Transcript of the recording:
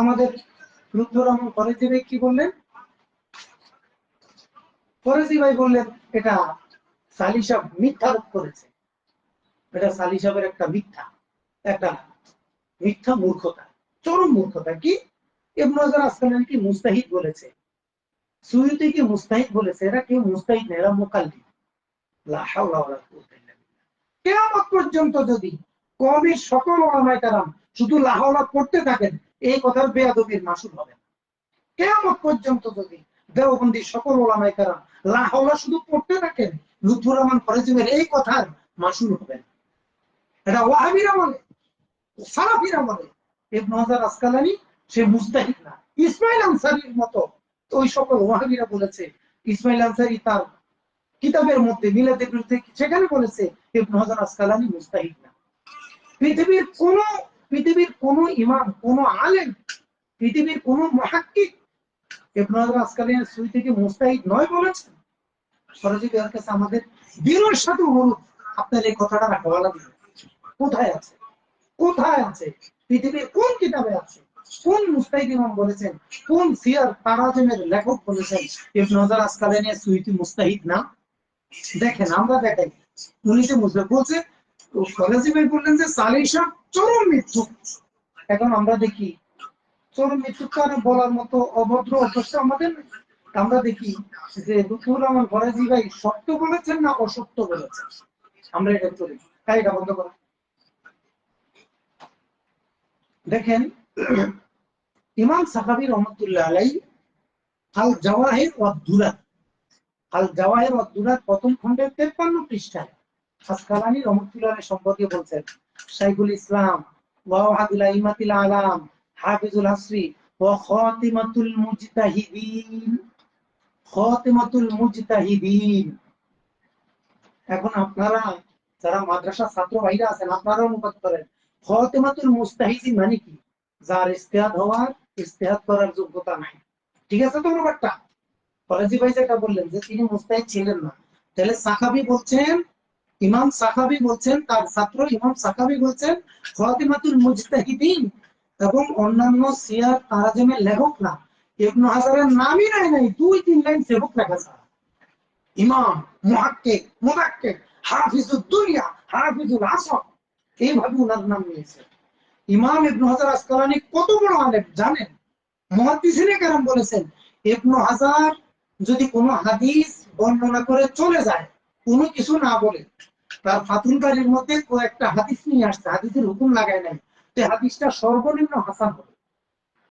আমাদের রুদ্র রহমান ফরেজি ভাই কি বললেন? ফরেজি ভাই বললেন, এটা সালি সাহেব মিথ্যারোপ করেছে। এটা সালি সাহেবের একটা মিথ্যা একটা মিথ্যা মূর্খতা, চরম মূর্খতা কি? ইবনে হাজার আসকালানি কি মুস্তাহিদ বলেছে? সুয়ুতি কি মুস্তাহিদ বলেছে? এরা কেউ মুস্তাহিদ না, এরা মুকাল্লিদ। লা হাওলা ওয়ালা কুওয়াতা ইল্লা বিল্লাহ। কিয়ামত পর্যন্ত যদি কওমের সকল ওলামায়ে কেরাম শুধু লা হাওলা পড়তে থাকেন এই কথার বেয়াদবির মাসুল হবে না। কিয়ামত পর্যন্ত যদি দেওবন্দি সকল ওলামায়ে কেরাম লা হাওলা শুধু পড়তে থাকেন, লুৎফুর রহমান ফরেজিমের এই কথার মাসুল হবে না। এটা ওয়াহাবিরা বলে, সালাফিরা বলে, ইবনে আসকালানি সে মুস্তাহিদ না। ইসমাইল আনসারির মতো ওই সকল ওয়াহাবিরা বলেছে, ইসমাইল আনসারি তার কিতাবের মধ্যে মিলাদের বিরুদ্ধে সেখানে বলেছে, ইবনে আসকালানি মুস্তাহিদ না। পৃথিবীর কোন পৃথিবীর কোন ইমাম, কোন আলেম, পৃথিবীর সুই থেকে মুস্তাহিদ নয় বলেছেন আমাদের সাথে অনুরোধ, আপনার এই কথাটা কোথায় আছে? কোথায় আছে? পৃথিবীর কোন কিতাবে আছে? কোন মুস্তাহিদ ইমাম বলেছেন? কোন সিয়ার তারাজমের লেখক বলেছেন? ইবনে হাজার আসকালানি সুইতি মুস্তাহিদ না? দেখেন, আমরা দেখাই। উনি যে মুসলিম বলছে কলেজি ভাই বললেন যে সালিশা চরম মৃত্যু এখন আমরা দেখি, চরম মৃত্যু কারণ বলার মতো অভদ্র অভ্যস্ত আমাদের আমরা দেখি যে লুৎফুর রহমান ফরাজি ভাই সত্য বলেছেন না অসত্য বলেছেন? আমরা এটা চলি তাই এটা বন্ধ করা। দেখেন, ইমাম সাহাবি রহমতুল্লাহ আলাই আল জাওয়াহির ওয়া দুরাত আল জাওয়াহির ওয়া দুরাত প্রথম খণ্ডের 53 পৃষ্ঠায়। রহমতুল্লাহ সম্পর্কে বলছেন ইসলাম আইমাতিল আলাম, হাফিজুল মুজতাহিদিন এখন আপনারা যারা মাদ্রাসা ছাত্র ভাইরা আছেন আপনারা অনুবাদ করেন। খাতিমাতুল মুস্তাহিদিন মানে কি? যার ইস্তেহাদ হওয়ার ইস্তেহাদ করার যোগ্যতা নাই। ঠিক আছে তো ব্যাপারটা ফরাজি ভাই যেটা বললেন যে তিনি মুস্তাহিদ ছিলেন না। তাহলে সাকাবি বলছেন ইমাম সাকাবি বলছেন, তার ছাত্র ইমাম সাকাবি বলছেন, খাতিমাতুল মুজতাহিদিন এবং অন্যান্য সিয়ার তারাজমের লেখক না ইবনু হাজারের নামই নাই নাই, দুই তিন লাইন সেবক লেখা ছাড়া। ইমাম, মুহাক্কিক, মুদাক্কিক, হাফিজুদ দুনিয়া, হাফিজুল আসর, এইভাবে ওনার নাম নিয়েছে ইমাম ইবনু হাজার আসকালানি কত বড় আলেম, জানেন? মুহাদ্দিসিনে কেরাম বলেছেন, ইবনু হাজার যদি কোনো হাদিস বর্ণনা করে চলে যায়, কোনো কিছু না বলে তার ফাতুল বাড়ির মধ্যে কয়েকটা হাদিস নিয়ে আসছে, হাদিসের হুকুম লাগায় নাই। সে হাদিসটা সর্বনিম্ন হাসান হবে।